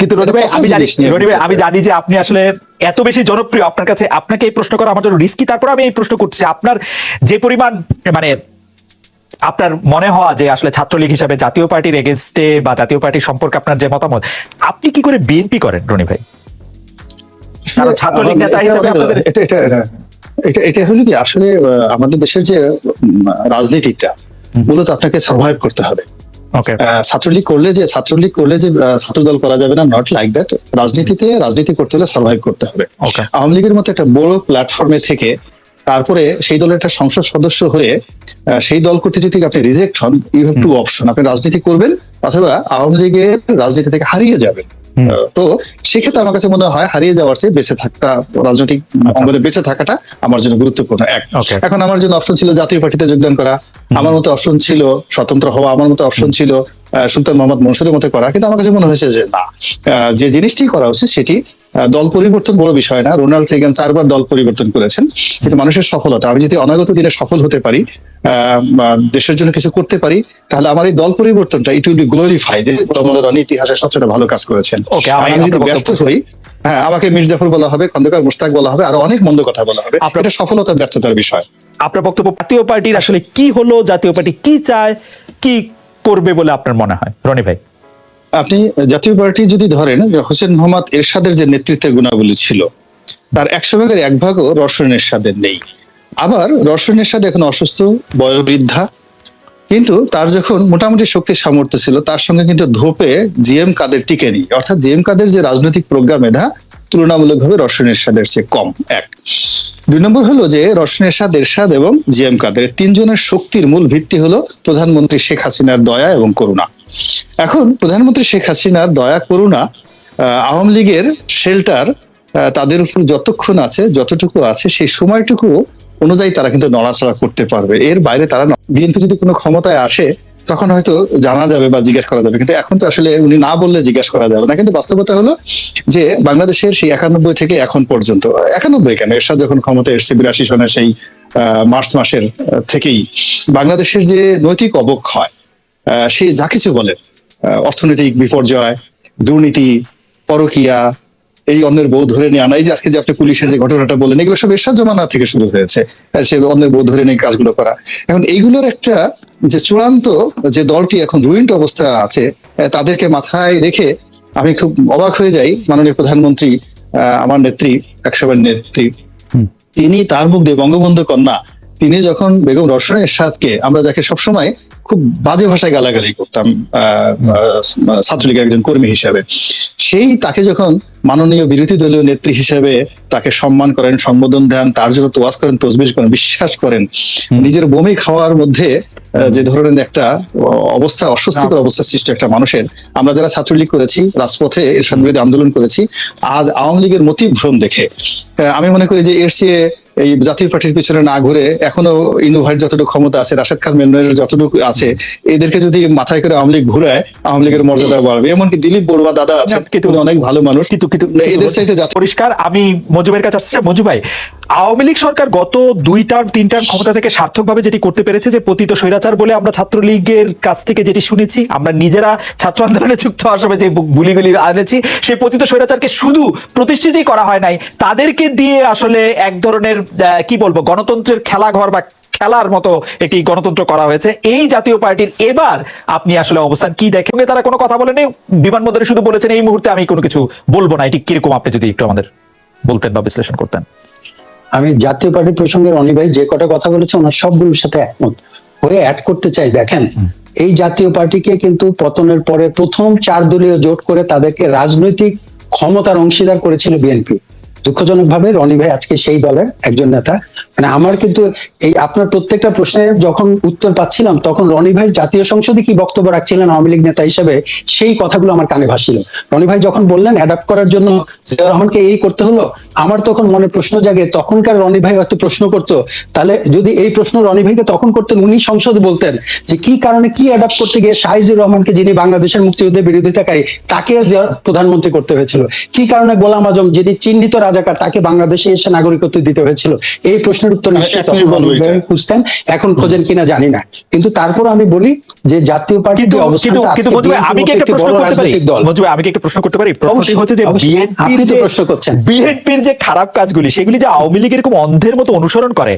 কিন্তু আমি জানি আমি যে আপনি আসলে এত বেশি জনপ্রিয় আপনার কাছে আপনাকে এই প্রশ্ন করা আমার জন্য রিস্কি তারপর আমি এই প্রশ্ন করছি। আপনার যে পরিমাণ মানে আপনার মনে হওয়া যে আসলে ছাত্রলীগ হিসাবে জাতীয় পার্টির এগেনস্টে বা জাতীয় পার্টির সম্পর্কে আপনার যে মতামত আপনি কি করে বিএনপি করেন রনি ভাই? কারণ ছাত্রলীগ নেতা এটা- হিসেবে আপনাদের এটা এটা হলো কি আসলে আমাদের দেশের যে রাজনীতিটা মূলত আপনাকে সার্ভাইভ করতে হবে। ছাত্রলীগ করলে যে ছাত্রলীগ করলে যে ছাত্র ছাত্রদল করা যাবে না নট লাইক দ্যাট রাজনীতিতে রাজনীতি করতে হলে সার্ভাইভ করতে হবে। ওকে আওয়ামী লীগের মতো একটা বড় প্ল্যাটফর্মে থেকে তারপরে সেই দলের একটা সংসদ সদস্য হয়ে সেই দল করতে যদি আপনি রিজেক্ট হন ইউ হ্যাভ টু অপশন আপনি রাজনীতি করবেন অথবা আওয়ামী লীগের রাজনীতি থেকে হারিয়ে যাবেন। তো সেক্ষেত্রে আমার কাছে মনে হয় হারিয়ে যাওয়ার চেয়ে বেঁচে থাকা রাজনৈতিক অঙ্গনে বেঁচে থাকাটা আমার জন্য গুরুত্বপূর্ণ। এক এখন আমার জন্য অপশন ছিল জাতীয় পার্টিতে যোগদান করা। আমার মতো অপশন ছিল স্বতন্ত্র হওয়া আমার মতো অপশন ছিল সুলতান মোহাম্মদ মনসুরের মতো করা। কিন্তু আমার কাছে মনে হয়েছে যে না আহ, যে জিনিসটি করা উচিত সেটি দল পরিবর্তন বড় বিষয় না। রোনাল্ড রেগান চারবার দল পরিবর্তন করেছেন। কিন্তু মানুষের সফলতা আমি যদি অনাগত দিনে সফল হতে পারি দেশের জন্য কিছু করতে পারি তাহলে আমার এই দল পরিবর্তনটা it will be glorified Golamullah রানী ইতিহাসে সবচেয়ে ভালো কাজ করেছেন। ওকে আমি যদি ব্যর্থ হই হ্যাঁ আমাকে মির্জাফর বলা হবে খন্দকার মুস্তাক বলা হবে আর অনেক মন্দ কথা বলা হবে। আপনার- এটা সফলতা ব্যর্থতার বিষয়। আপনার বক্তব্য জাতীয় পার্টির আসলে কি হলো জাতীয় পার্টি কি চায় কি করবে বলে আপনার মনে হয়? রনি ভাই। আপনি জাতীয় পার্টি যদি ধরেন, হোসেন মোহাম্মদ এরশাদের যে নেতৃত্বের গুণাবলী ছিল, তার একশো ভাগের এক ভাগও রসন এরশাদের নেই। আবার রসন এরশাদ এখন অসুস্থ, বয়োবৃদ্ধা, কিন্তু তার যখন মোটামুটি শক্তি সামর্থ্য ছিল, তার সঙ্গে কিন্তু ধোপে জিএম কাদের টিকে নেই। অর্থাৎ জিএম কাদের যে রাজনৈতিক প্রজ্ঞা মেধা, তুলনামূলকভাবে রসন এরশাদের চেয়ে কম। এক। দুই নম্বর হলো যে, রসন এরশাদ এরশাদ এবং জিএম কাদের তিনজনের শক্তির মূল ভিত্তি হলো প্রধানমন্ত্রী শেখ হাসিনার দয়া এবং করুণা। এখন প্রধানমন্ত্রী শেখ হাসিনার দয়া, করুণা আওয়ামী লীগের শেল্টার তাদের উপর যতক্ষণ আছে, যতটুকু আছে, সেই সময়টুকু অনুযায়ী তারা কিন্তু নড়াচড়া করতে পারবে। এর বাইরে তারা বিএনপি যদি কোনো ক্ষমতায় আসে, তখন হয়তো জানা যাবে বা জিজ্ঞেস করা যাবে। কিন্তু এখন তো আসলে উনি না বললে জিজ্ঞেস করা যাবে না। কিন্তু বাস্তবতা হলো যে বাংলাদেশের সেই একানব্বই থেকে এখন পর্যন্ত, একানব্বই কেন? এরশাদ যখন ক্ষমতায় এসছে, বিরাশি সনের সেই মার্চ মাসের থেকেই বাংলাদেশের যে নৈতিক অবক্ষয় সে যা কিছু বলেন আহ, অর্থনৈতিক বিপর্যয় দুর্নীতি পরকিয়া এই অন্যের বউ ধরে নিয়ে আনা এই যে আজকে যে আপনি পুলিশের যে ঘটনাটা বললেন এগুলো সব এরশাদ জমানা থেকে শুরু হয়েছে। সে অন্যের বউ ধরে নিয়ে কাজগুলো করা। এখন এইগুলোর একটা যে চূড়ান্ত যে দলটি এখন রুইন্ট অবস্থা আছে তাদেরকে মাথায় রেখে আমি খুব অবাক হয়ে যাই। মাননীয় প্রধানমন্ত্রী আহ, আমার নেত্রী একসময় নেত্রী তিনি তার মুখ দিয়ে বঙ্গবন্ধু কন্যা তিনি যখন বেগম রসন এরশাদকে আমরা যাকে সবসময় খুব বাজে ভাষায় গালাগালি করতাম ছাত্রলীগের একজন কর্মী হিসাবে। সেই তাকে যখন মাননীয় বিরোধী দলীয় নেত্রী হিসেবে তাকে সম্মান করেন সম্বোধন দেন তার জন্য তোয়াজ করেন তসবিজ করেন বিশ্বাস করেন নিজের বমি খাওয়ার মধ্যে যে ধরনের একটা অবস্থা অস্বস্তিকর অবস্থা সৃষ্টি একটা মানুষের আমরা যারা ছাত্রলীগ করেছি রাজপথে এরশাদ বিরোধী আন্দোলন করেছি আজ আওয়ামী লীগের মতিভ্রম দেখে আহ, আমি মনে করি যে এর চেয়ে এই জাতীয় পার্টির পিছনে না ঘুরে এখনও ইনোভাইট যতটুকু ক্ষমতা আছে রাশেদ খান মেননের যতটুকু আছে এদেরকে যদি মাথায় করে আওয়ামী লীগ ঘুরায় আওয়ামী লীগের মর্যাদা বাড়বে। এমনকি দিলীপ বড়ুয়া দাদা আছেন কিন্তু- অনেক ভালো মানুষ। কিন্তু কিন্তু এদের চাইতে জাতীয় পরিষ্কার আমি মজুবের কাছে আসছে। মজু ভাই আওয়ামী লীগ সরকার গত দুই টার্ম তিন টার্ম ক্ষমতা থেকে সার্থকভাবে যেটি করতে পেরেছে যে পতিত স্বৈরাচার বলে আমরা ছাত্রলীগের কাছ থেকে যেটি শুনেছি আমরা নিজেরা ছাত্র আন্দোলনে যুক্ত সময় যে গুলিগুলি আনেছি সেই পতিত স্বৈরাচারকে শুধু প্রতিষ্ঠিতই করা হয় নাই। তাদেরকে দিয়ে আসলে এক ধরনের কি বলব গণতন্ত্রের খেলাঘর বা খেলার মতো একটি গণতন্ত্র করা হয়েছে। এই জাতীয় পার্টির এবার আপনি আসলে অবস্থান কি দেখেন? তারা কোনো কথা বলেনি। বিমানবন্দরে শুধু বলেছেন এই মুহূর্তে আমি কোনো কিছু বলব না। এটি কীরকম? আপনি যদি একটু আমাদের বলতেন বা বিশ্লেষণ করতেন। আমি জাতীয় পার্টির প্রসঙ্গে রনি ভাই যে কটা কথা বলেছে ওনার সবগুলোর সাথে একমত। হয়ে অ্যাড করতে চাই দেখেন এই জাতীয় পার্টিকে কিন্তু পতনের পরে প্রথম চার দলীয় জোট করে তাদেরকে রাজনৈতিক ক্ষমতার অংশীদার করেছিল বিএনপি। দুঃখজনক ভাবে রনি ভাই আজকে সেই দলের একজন নেতা। মানে আমার কিন্তু এই আপনার প্রত্যেকটা প্রশ্নের যখন উত্তর পাচ্ছিলাম, তখন রনি ভাই জাতীয় সংসদে কি বক্তব্য রাখছিলেন আওয়ামী লীগ নেতা হিসেবে, সেই কথাগুলো আমার কানে ভাসছিল। রনি ভাই যখন বললেন অ্যাডাপ্ট করার জন্য জিয়া রহমানকে এই করতে হলো আমার তখন মনে প্রশ্ন জাগে, তখনকার রনি ভাই হয়তো প্রশ্ন করতো। তাহলে যদি এই প্রশ্ন রনি ভাইকে তখন করতেন, উনি সংসদে বলতেন যে কি কারণে কি অ্যাডাপ্ট করতে গিয়ে শাহিজুর রহমানকে যিনি বাংলাদেশের মুক্তিযুদ্ধের বিরোধিতাকারী তাকে প্রধানমন্ত্রী করতে হয়েছিল? কি কারণে গোলাম আজম, যিনি চিহ্নিত রাজাকার, তাকে বাংলাদেশে এসে নাগরিকত্ব দিতে হয়েছিল? এই প্রশ্নের প্রশ্নের উত্তর। ভাবে খুঁজতেন এখন খোঁজেন কিনা জানি না। কিন্তু তারপর আমি বলি যে জাতীয় পার্টি আমি কি একটা প্রশ্ন করতে পারি? আমি কি একটা প্রশ্ন করতে পারি? প্রশ্নটি হচ্ছে যে বিএনপির যে প্রশ্ন করছেন। বিএনপির যে খারাপ কাজগুলি সেগুলি যে আওয়ামী লীগ এরকম অন্ধের মতো অনুসরণ করে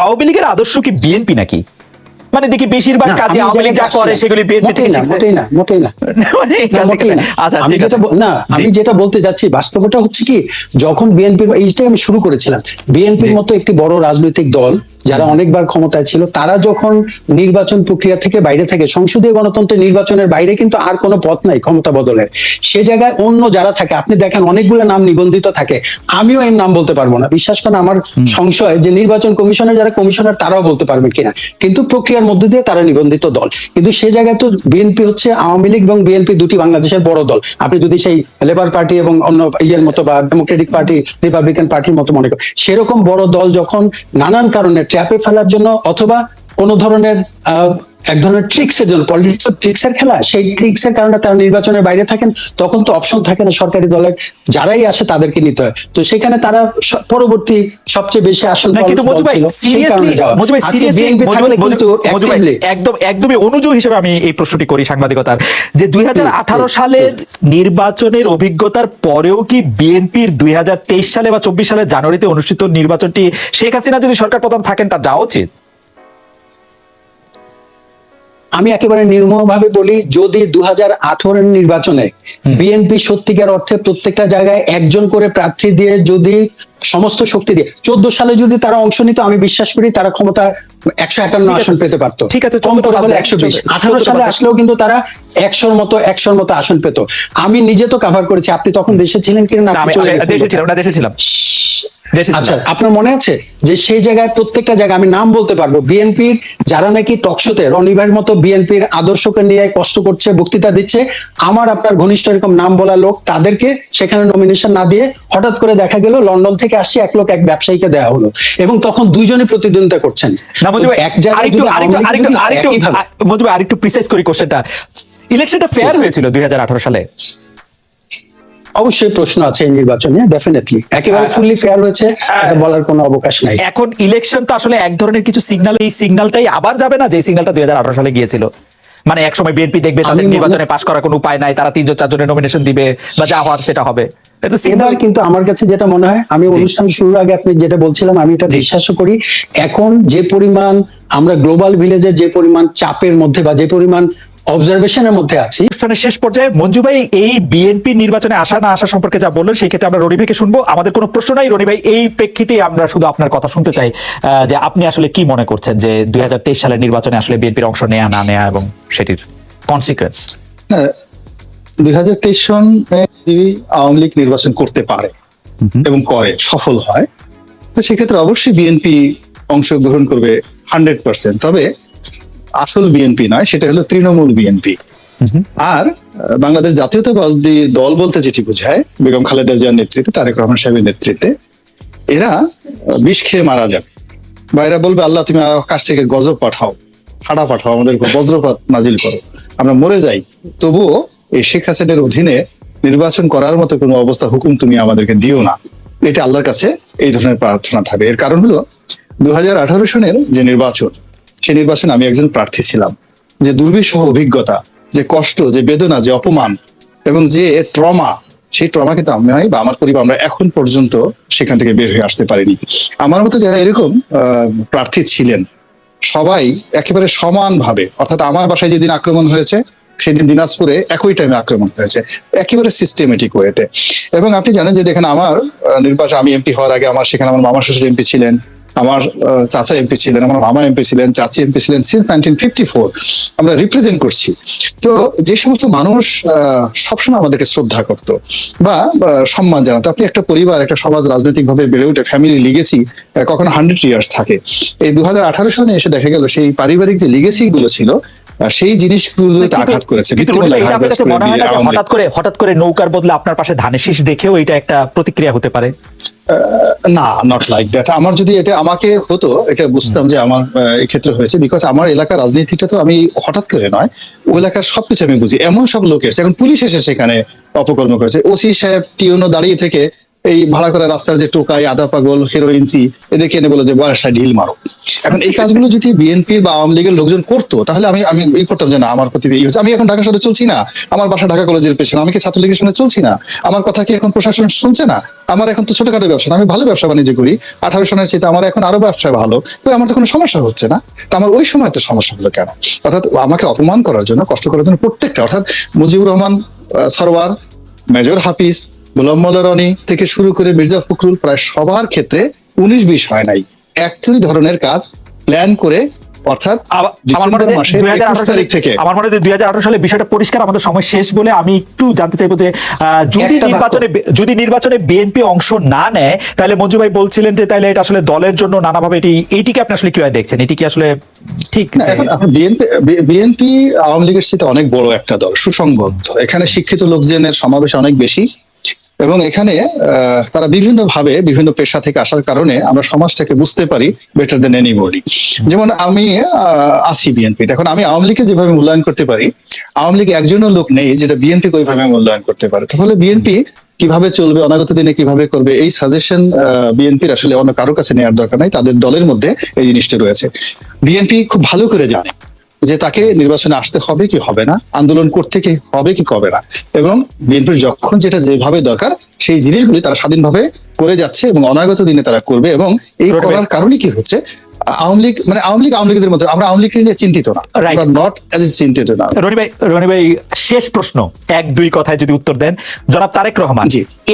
আওয়ামী লীগের আদর্শ কি বিএনপি নাকি? মানে দেখি বেশিরভাগ কাজে আওয়ামী যা করে সেগুলি বিএনপি থেকে না, শিখছে। মোটেই না মোটেই না। মানে। আচ্ছা আমি যেটা না আমি যেটা বলতে যাচ্ছি বাস্তবতা হচ্ছে কি যখন বিএনপি এইটাই আমি শুরু করেছিলাম। বিএনপির মতো একটি বড় রাজনৈতিক দল যারা অনেকবার ক্ষমতায় ছিল তারা যখন নির্বাচন প্রক্রিয়া থেকে বাইরে থাকে সংসদীয় গণতন্ত্রের নির্বাচনের বাইরে কিন্তু আর কোনো পথ নাই ক্ষমতা বদলের। সে জায়গায় অন্য যারা থাকে আপনি দেখেন অনেকগুলো নাম নিবন্ধিত থাকে আমিও এর নাম বলতে পারব না। বিশ্বাস করেন আমার সংশয় যে নির্বাচন কমিশনের যারা কমিশনার তারাও বলতে পারবে কিনা। কিন্তু প্রক্রিয়ার মধ্যে দিয়ে তারা নিবন্ধিত দল। কিন্তু সে জায়গায় তো বিএনপি হচ্ছে আওয়ামী লীগ এবং বিএনপি দুটি বাংলাদেশের বড় দল। আপনি যদি সেই লেবার পার্টি এবং অন্য ইয়ের মতো বা ডেমোক্রেটিক পার্টি রিপাবলিকান পার্টির মতো মনে করেন সেরকম বড় দল যখন নানান কারণে ট্র্যাপে ফেলার জন্য অথবা কোন ধরনের এক ধরনের ট্রিক্স এর জন্য পলিটিক্স ট্রিক্স এর খেলা। সেই ট্রিক্স এর কারণে তারা নির্বাচনের বাইরে থাকেন তখন তো অপশন থাকে না সরকারি দলের যারাই আসে তাদেরকে নিতে হয়। তো সেখানে তারা পরবর্তী সবচেয়ে বেশি আসন না কিন্তু মজু ভাই সিরিয়াসলি মজু ভাই সিরিয়াসলি কিন্তু একদম একদমই অনুযোগ হিসেবে আমি এই প্রশ্নটি করি সাংবাদিকতার যে দুই সালের নির্বাচনের অভিজ্ঞতার পরেও কি বিএনপির দুই হাজার তেইশ সালে বা চব্বিশ সালে জানুয়ারিতে অনুষ্ঠিত নির্বাচনটি শেখ হাসিনা যদি সরকার প্রধান থাকেন তার যাওয়া উচিত? আমি একেবারে নির্মমভাবে বলি যদি দু হাজার নির্বাচনে বিএনপি সত্যিকার অর্থে প্রত্যেকটা জায়গায় একজন করে প্রার্থী দিয়ে যদি সমস্ত শক্তি দিয়ে চোদ্দ সালে যদি তারা অংশ নিত আমি বিশ্বাস করি তারা ক্ষমতা একশো একান্ন আসন পেতে পারতো। ঠিক আছে, কম করে হলে একশো বিশ। আঠারো সালে আসলেও কিন্তু তারা একশোর মতো একশোর মতো আসন পেত। আমি নিজে তো কাভার করেছি আপনি তখন দেশে ছিলেন কিনা দেশে ছিলাম দেশে ছিলাম। দেশে আচ্ছা আপনার মনে আছে যে সেই জায়গায় প্রত্যেকটা জায়গা আমি নাম বলতে পারব? বিএনপির যারা নাকি টকশোতে রনিবার মতো বিএনপির আদর্শকে নিয়ে কষ্ট করছে বক্তৃতা দিচ্ছে আমার আপনার ঘনিষ্ঠ এরকম নাম বলা লোক তাদেরকে সেখানে নমিনেশন না দিয়ে হঠাৎ করে দেখা গেল লন্ডন থেকে আসছে এক লোক এক ব্যবসায়ীকে দেওয়া হলো। এবং তখন দুইজনে প্রতিদ্বন্দ্বিতা করছেন। এক জায়গায় আরেকটু প্রিসাইজ করি কোশ্চেনটা ইলেকশনটা ফেয়ার হয়েছিল দুই হাজার আঠারো সালে। অবশ্যই প্রশ্ন আছে এই নির্বাচনে ডেফিনেটলি একেবারে ফুললি ফেয়ার হয়েছে বলার কোনো অবকাশ নাই। এখন ইলেকশন তো আসলে এক ধরনের কিছু সিগন্যাল এই সিগন্যালটাই আবার যাবে না যে সিগন্যালটা দুই সালে গিয়েছিল। মানে এক সময় বিএনপি দেখবে তাদের নির্বাচনে পাশ করার কোনো উপায় নাই তারা তিনজন চারজনের নমিনেশন দিবে বা যা হওয়ার সেটা হবে। এবার কিন্তু আমার কাছে যেটা মনে হয় আমি অনুষ্ঠান শুরুর আগে আপনি যেটা বলছিলাম আমি এটা বিশ্বাস করি এখন যে পরিমাণ আমরা গ্লোবাল ভিলেজের যে পরিমাণ চাপের মধ্যে বা যে পরিমাণ অবজারভেশনের মধ্যে আছি। অনুষ্ঠানের শেষ পর্যায়ে মঞ্জু ভাই এই বিএনপি নির্বাচনে আসা না আসা সম্পর্কে যা বললেন সেই ক্ষেত্রে আমরা রনি ভাইকে শুনব। আমাদের কোনো প্রশ্ন নাই রনি ভাই এই প্রেক্ষিতেই আমরা শুধু আপনার কথা শুনতে চাই আহ, যে আপনি আসলে কি মনে করছেন যে দুই সালের নির্বাচনে আসলে বিএনপির অংশ নেয়া না নেয়া এবং সেটির কনসিকুয়েন্স হ্যাঁ দুই হাজার তেইশ সনে যদি আওয়ামী লীগ নির্বাচন করতে পারে এবং করে সফল হয় তো সেক্ষেত্রে অবশ্যই বিএনপি অংশগ্রহণ করবে হান্ড্রেড পার্সেন্ট। তবে আসল বিএনপি নয় সেটা হলো তৃণমূল বিএনপি আর বাংলাদেশ জাতীয়তাবাদী দল বলতে যেটি বোঝায় বেগম খালেদা জিয়ার নেতৃত্বে তারেক রহমান সাহেবের নেতৃত্বে এরা বিষ খেয়ে মারা যাবে। বা এরা বলবে আল্লাহ তুমি আকাশ থেকে গজব পাঠাও হাড়া পাঠাও আমাদের উপর বজ্রপাত নাজিল করো। আমরা মরে যাই। তবুও এই শেখ হাসিনের অধীনে নির্বাচন করার মতো কোনো অবস্থা হুকুম তুমি আমাদেরকে দিও না। এটা আল্লাহর কাছে এই ধরনের প্রার্থনা থাকবে। এর কারণ হলো দু হাজার আঠারো সনের যে নির্বাচন সেই নির্বাচনে আমি একজন প্রার্থী ছিলাম। যে দুর্বিষহ অভিজ্ঞতা, যে কষ্ট, যে বেদনা, যে অপমান এবং যে ট্রমা, সেই ট্রমা কিন্তু আমি বা আমার পরিবার আমরা এখন পর্যন্ত সেখান থেকে বের হয়ে আসতে পারিনি। আমার মতো যারা এরকম প্রার্থী ছিলেন, সবাই একেবারে সমানভাবে, অর্থাৎ আমার বাসায় যেদিন আক্রমণ হয়েছে, সেদিন দিনাজপুরে একই টাইমে আক্রমণ হয়েছে। একেবারে সিস্টেমেটিক ওয়েতে এবং আপনি জানেন যে দেখেন আমার নির্বাচন, আমি এমপি হওয়ার আগে আমার, সেখানে আমার মামা শ্বশুর এমপি ছিলেন। আমার চাচা এমপি ছিলেন আমার মামা এমপি ছিলেন চাচি এমপি ছিলেন সিন্স নাইনটিন ফিফটি ফোর আমরা রিপ্রেজেন্ট করছি। তো যে সমস্ত মানুষ সবসময় আমাদেরকে শ্রদ্ধা করত বা সম্মান জানাতো। আপনি একটা পরিবার একটা সমাজ রাজনৈতিক ভাবে বেড়ে উঠে ফ্যামিলি লিগেসি কখনো হান্ড্রেড ইয়ার্স থাকে। এই দু হাজার আঠারো সালে এসে দেখা গেল সেই পারিবারিক যে লিগেসি গুলো ছিল সেই জিনিসগুলোতে আঘাত করেছে। হঠাৎ করে হঠাৎ করে নৌকার বদলে আপনার পাশে ধানের শীষ দেখেও এটা একটা প্রতিক্রিয়া হতে পারে? না নট লাইক দ্যাট আমার যদি এটা আমাকে হতো এটা বুঝতাম যে আমার ক্ষেত্রে হয়েছে বিকজ আমার এলাকার রাজনীতিটা তো আমি হঠাৎ করে নয় ওই এলাকার সবকিছু আমি বুঝি। এমন সব লোক এসেছে এখন পুলিশ এসে সেখানে অপকর্ম করেছে। ওসি সাহেব টিউনো দাঁড়িয়ে থেকে এই ভাড়া করা রাস্তার যে টোকাই আদা পাগল হেরোইনসি এদেরকে এনে বলে যে বাসায় ঢিল মারো। এখন এই কাজগুলো যদি বিএনপির বা আওয়ামী লীগের লোকজন করতো, তাহলে আমি আমি এই করতাম যে, না, আমার প্রতি এই হচ্ছে। আমি এখন ঢাকা শহরে চলছি না। আমার বাসা ঢাকা কলেজের পেছনে। আমি কি ছাত্রলীগের সঙ্গে চলছি না? আমার কথা কি এখন প্রশাসন শুনছে না? আমার এখন তো ছোটখাটো ব্যবসা আমি ভালো ব্যবসা বাণিজ্য করি। আঠারো সনের সেটা আমার এখন আরও ব্যবসায় ভালো। তো আমার তো কোনো সমস্যা হচ্ছে না। তো আমার ওই সময়তে সমস্যা হলো কেন? অর্থাৎ আমাকে অপমান করার জন্য, কষ্ট করার জন্য প্রত্যেকটা, অর্থাৎ মুজিবুর রহমান সরওয়ার মেজর হাফিজ গোলাম মোল্লা রনি থেকে শুরু করে মির্জা ফখরুল প্রায় সবার ক্ষেত্রে উনিশ বিশ হয় নাই। একই ধরনের কাজ প্ল্যান করে অর্থাৎ আমার ডিসেম্বর মাসের 2018 একুশ তারিখ থেকে। আমার মনে হয় দুই হাজার আঠারো সালে বিষয়টা পরিষ্কার আমাদের সময় শেষ বলে আমি একটু জানতে চাইব যে যদি নির্বাচনে যদি নির্বাচনে বিএনপি অংশ না নেয় তাহলে মঞ্জু ভাই বলছিলেন যে তাহলে এটা আসলে দলের জন্য নানাভাবে এটি এইটিকে আপনি আসলে কীভাবে দেখছেন? এটি কি আসলে ঠিক বিএনপি বিএনপি আওয়ামী লীগের সাথে অনেক বড় একটা দল সুসংবদ্ধ। এখানে শিক্ষিত লোকজনের সমাবেশ অনেক বেশি। এবং এখানে তারা বিভিন্ন ভাবে বিভিন্ন পেশা থেকে আসার কারণে আমরা সমাজটাকে বুঝতে পারি বেটার দেন এনিবডি যেমন আমি আছি বিএনপি এখন আমি আওয়ামী লীগকে যেভাবে মূল্যায়ন করতে পারি, আওয়ামী লীগ একজনও লোক নেই যেটা বিএনপি ওইভাবে মূল্যায়ন করতে পারে। তাহলে বিএনপি কীভাবে চলবে, অনাগত দিনে কীভাবে করবে, এই সাজেশন বিএনপির আসলে অন্য কারও কাছে নেওয়ার দরকার নাই, তাদের দলের মধ্যে এই জিনিসটা রয়েছে। বিএনপি খুব ভালো করে জানে। যে তাকে নির্বাচনে আসতে হবে কি হবে না আন্দোলন করতে কি হবে কি কবে না এবং বিএনপির যখন যেটা যেভাবে দরকার সেই জিনিসগুলি তারা স্বাধীনভাবে করে যাচ্ছে এবং অনাগত দিনে তারা করবে এবং এই করার কারণে কি হচ্ছে আওয়ামী লীগ মানে আওয়ামী লীগ আওয়ামী লীগের মতো আমরা আওয়ামী লীগ নিয়ে চিন্তিত না। আমরা নট চিন্তিত না। রনি ভাই রনি ভাই শেষ প্রশ্ন এক দুই কথায় যদি উত্তর দেন। জনাব তারেক রহমান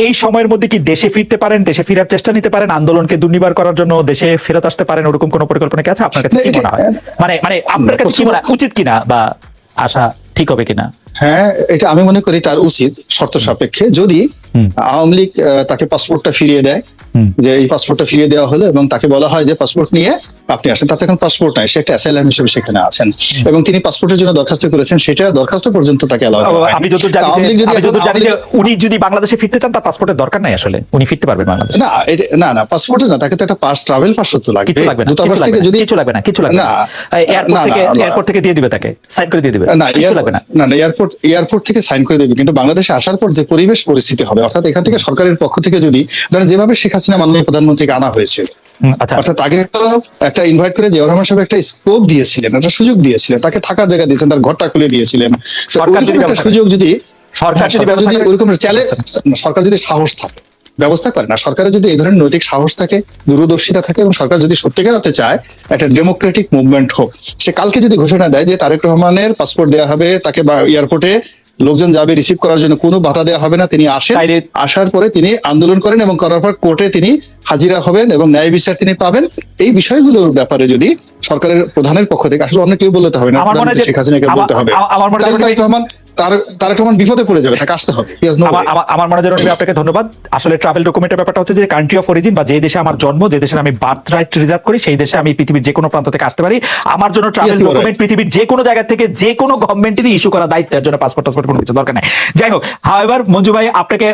এই সময়ের মধ্যে কি দেশে ফিরতে পারেন দেশে ফেরার চেষ্টা নিতে পারেন আন্দোলনকে দুর্নিবার করার জন্য দেশে ফেরত আসতে পারেন ওরকম কোনো পরিকল্পনা কি আছে আপনার কাছে কি মনে হয়? মানে মানে আপনার কাছে কি মনে উচিত কিনা বা আশা ঠিক হবে কিনা? হ্যাঁ এটা আমি মনে করি তার উচিত শর্ত সাপেক্ষে। যদি। আওয়ামী লীগ তাকে পাসপোর্টটা ফিরিয়ে দেয়। যে এই পাসপোর্টটা ফিরিয়ে দেওয়া হলো এবং তাকে বলা হয় যে পাসপোর্ট নিয়ে আপনি আসেন। তার এখন পাসপোর্ট নাই সে একটা অ্যাসাইলাম হিসেবে সেখানে আছেন। এবং তিনি পাসপোর্টের জন্য দরখাস্ত করেছেন সেটা দরখাস্ত পর্যন্ত তাকে অ্যালাউ আমি যতদূর জানি যদি জানি যে উনি যদি বাংলাদেশে ফিরতে চান তার পাসপোর্টের দরকার নাই আসলে। উনি ফিরতে পারবেন বাংলাদেশে। না না না পাসপোর্টে না তাকে তো একটা পাস ট্রাভেল পাস তো লাগবে। কিছু লাগবে না দূতাবাস কিছু লাগবে থেকে না, যদি কিছু লাগবে না কিছু লাগবে না। না, এয়ারপোর্ট থেকে। এয়ারপোর্ট থেকে দিয়ে দিবে তাকে সাইড করে দিয়ে দিবে। না কিছু লাগবে না। না না এয়ারপোর্ট এয়ারপোর্ট থেকে সাইন করে দেবে কিন্তু বাংলাদেশে আসার পর যে পরিবেশ পরিস্থিতি হবে অর্থাৎ এখান থেকে সরকারের পক্ষ থেকে যদি ধরেন যেভাবে শেখ হাসিনা মাননীয় প্রধানমন্ত্রীকে আনা হয়েছিল আচ্ছা। অর্থাৎ তো একটা ইনভাইট করে জিয়াউর রহমান সাহেব একটা স্কোপ দিয়েছিলেন একটা সুযোগ দিয়েছিলেন তাকে থাকার জায়গা দিয়েছেন তার ঘরটা খুলে দিয়েছিলেন। একটা সুযোগ যদি সরকার হ্যাঁ, যদি সরকার যদি করে- ওইরকম চ্যালেঞ্জ সরকার যদি সাহস থাকে ব্যবস্থা করে না সরকারের যদি এই ধরনের নৈতিক সাহস থাকে দূরদর্শিতা থাকে এবং সরকার যদি সত্যিকার হতে চায় একটা ডেমোক্রেটিক মুভমেন্ট হোক সে কালকে যদি ঘোষণা দেয় যে তারেক রহমানের পাসপোর্ট দেওয়া হবে তাকে বা এয়ারপোর্টে লোকজন যাবে রিসিভ করার জন্য কোনো বাধা দেওয়া হবে না তিনি আসেন। আসার পরে তিনি আন্দোলন করেন এবং করার পর কোর্টে তিনি হাজিরা হবেন এবং ন্যায় বিচার তিনি পাবেন। এই বিষয়গুলোর ব্যাপারে যদি সরকারের প্রধানের পক্ষ থেকে আসলে অন্য কেউ বলতে হবে না মনে হয় শেখ হাসিনাকে বলতে হবে। মনে হয় রহমান তার- রহমান বিপদে পড়ে যাবে তাকে আসতে হবে আমার মনে হয় আপনাকে ধন্যবাদ। আসলে ট্রাভেল ডকুমেন্টের ব্যাপারটা হচ্ছে যে কান্ট্রি অফ অরিজিন বা যে দেশে আমার জন্ম যে দেশে আমি বার্থ রাইট রিজার্ভ করি সেই দেশে আমি পৃথিবীর যে কোনো প্রান্ত থেকে আসতে পারি। আমার জন্য ট্রাভেল ডকুমেন্ট পৃথিবীর যে কোনো জায়গা থেকে যে কোনো গভর্নমেন্টেরই ইস্যু করা দায়িত্বের জন্য পাসপোর্ট টাসপোর্ট কোনো কিছু দরকার নেই। যাই হোক হাওয়েভার মঞ্জু ভাই আপনাকে